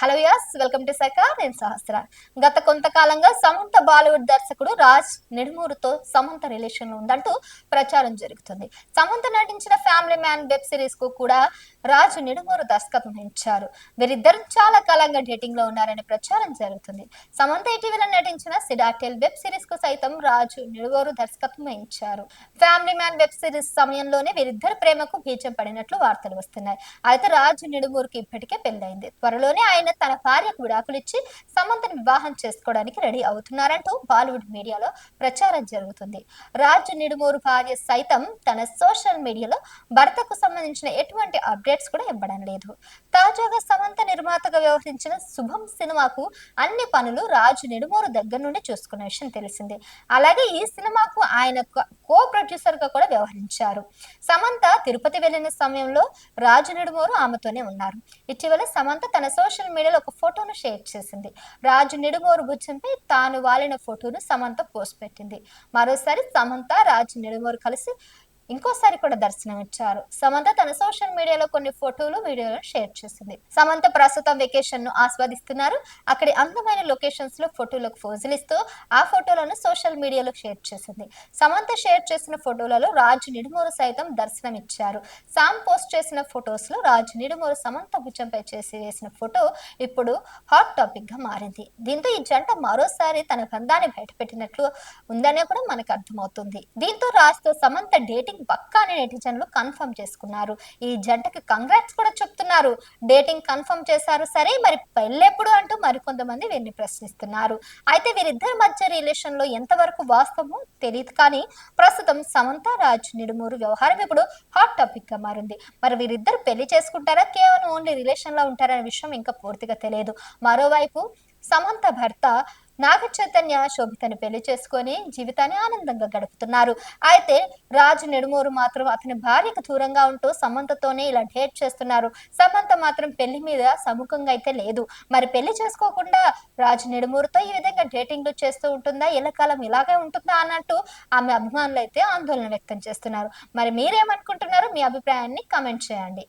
Hello as welcome to శాఖ నేను సహస్ర. గత కొంతకాలంగా సమంత బాలీవుడ్ దర్శకుడు రాజ్ నిడుమూరుతో సమంత రిలేషన్లో ఉందంటూ ప్రచారం జరుగుతుంది. సమంత నటించిన ఫ్యామిలీ మ్యాన్ వెబ్ సిరీస్కు కూడా రాజు నిడుమూరు దర్శకత్వం ఇచ్చారు వీరిద్దరు చాలా కాలంగా డేటింగ్లో ఉన్నారనే ప్రచారం జరుగుతుంది. సమంత ఇటీవల నటించిన సిడాటెల్ వెబ్ సిరీస్కు సైతం రాజు నిడుమూరు దర్శకత్వం ఇచ్చారు ఫ్యామిలీ మ్యాన్ వెబ్ సిరీస్ సమయంలోనే వీరిద్దరు ప్రేమకు బీజం పడినట్లు వార్తలు వస్తున్నాయి. అయితే రాజు నిడుమూరుకి ఇప్పటికే పెళ్ళైంది త్వరలోనే ఆయన తన భార్యకు విడాకులిచ్చి సమంతను వివాహం చేసుకోవడానికి రెడీ అవుతున్నారంటూ బాలీవుడ్ మీడియాలో ప్రచారం జరుగుతుంది. రాజు నిడుమూరు భార్య సైతం తన సోషల్ మీడియాలో భర్తకు సంబంధించిన ఎటువంటి అప్డేట్స్ కూడా ఇవ్వడం లేదు. తాజాగా సమంత నిర్మాతగా వ్యవహరించిన శుభం సినిమాకు అన్ని పనులు రాజు నిడుమూరు దగ్గర నుండి చూసుకున్న విషయం తెలిసిందే. అలాగే ఈ సినిమాకు ఆయన కో ప్రొడ్యూసర్గా కూడా వ్యవహరించారు. సమంత తిరుపతి వెళ్ళిన సమయంలో రాజు నిడుమూరు ఆమెతోనే ఉన్నారు. ఇటీవల సమంత తన సోషల్ మీడియా మీడియాలో ఒక ఫోటోను షేర్ చేసింది. రాజు నిడుమూరు భుజంపై తాను వాలిన ఫోటోను సమంత పోస్ట్ పెట్టింది. మరోసారి సమంత రాజు నిడుమూరు కలిసి ఇంకోసారి కూడా దర్శనం ఇచ్చారు. సమంత తన సోషల్ మీడియాలో కొన్ని ఫోటోలు వీడియోలను షేర్ చేసింది. సమంత ప్రస్తుతం వెకేషన్ను ఆస్వాదిస్తున్నారు. అక్కడి అందమైన లొకేషన్స్లో ఫోటోలకు ఫోజులు ఇస్తూ ఆ ఫోటోలను సోషల్ మీడియాలో షేర్ చేసింది. సమంత షేర్ చేసిన ఫోటోలలో రాజు నిడుమూరు సైతం దర్శనం ఇచ్చారు. సామ్ పోస్ట్ చేసిన ఫొటోస్లో రాజు నిడుమూరు సమంత భుజంపై చేసి వేసిన ఫోటో ఇప్పుడు హాట్ టాపిక్గా మారింది. దీంతో ఈ జంట మరోసారి తన బంధాన్ని బయటపెట్టినట్లు ఉందనే కూడా మనకు అర్థమవుతుంది. దీంతో రాజుతో సమంత డేటింగ్ పక్కా నెటిజన్లు కన్ఫర్మ్ చేసుకున్నారు. ఈ జంటకి కంగ్రాట్స్ కూడా చెప్తున్నారు. డేటింగ్ కన్ఫర్మ్ చేశారు సరే మరి పెళ్ళెప్పుడు అంటూ మరికొంతమంది వీరిని ప్రశ్నిస్తున్నారు. అయితే వీరిద్దరి మధ్య రిలేషన్లో ఎంతవరకు వాస్తవమో తెలియదు కానీ ప్రస్తుతం సమంత రాజ్ నిడుమూరు వ్యవహారం ఇప్పుడు హాట్ టాపిక్గా మారింది. మరి వీరిద్దరు పెళ్ళి చేసుకుంటారా? కేవలం ఓన్లీ రిలేషన్లో ఉంటారనే విషయం ఇంకా పూర్తిగా తెలియదు. మరోవైపు సమంత భర్త నాగ చైతన్య శోభితని పెళ్ళి చేసుకొని జీవితాన్ని ఆనందంగా గడుపుతున్నారు. అయితే రాజు నెడుమూరు మాత్రం అతని భార్యకు దూరంగా ఉంటూ సమంతతోనే ఇలా డేట్ చేస్తున్నారు. సమంత మాత్రం పెళ్ళి మీద సముఖంగా అయితే లేదు. మరి పెళ్ళి చేసుకోకుండా రాజు నెడుమూరుతో ఈ విధంగా డేటింగ్లు చేస్తూ ఉంటుందా? ఎల్లకాలం ఇలాగే ఉంటుందా? అన్నట్టు ఆమె అభిమానులు అయితే ఆందోళన వ్యక్తం చేస్తున్నారు. మరి మీరేమనుకుంటున్నారు? మీ అభిప్రాయాన్ని కమెంట్ చేయండి.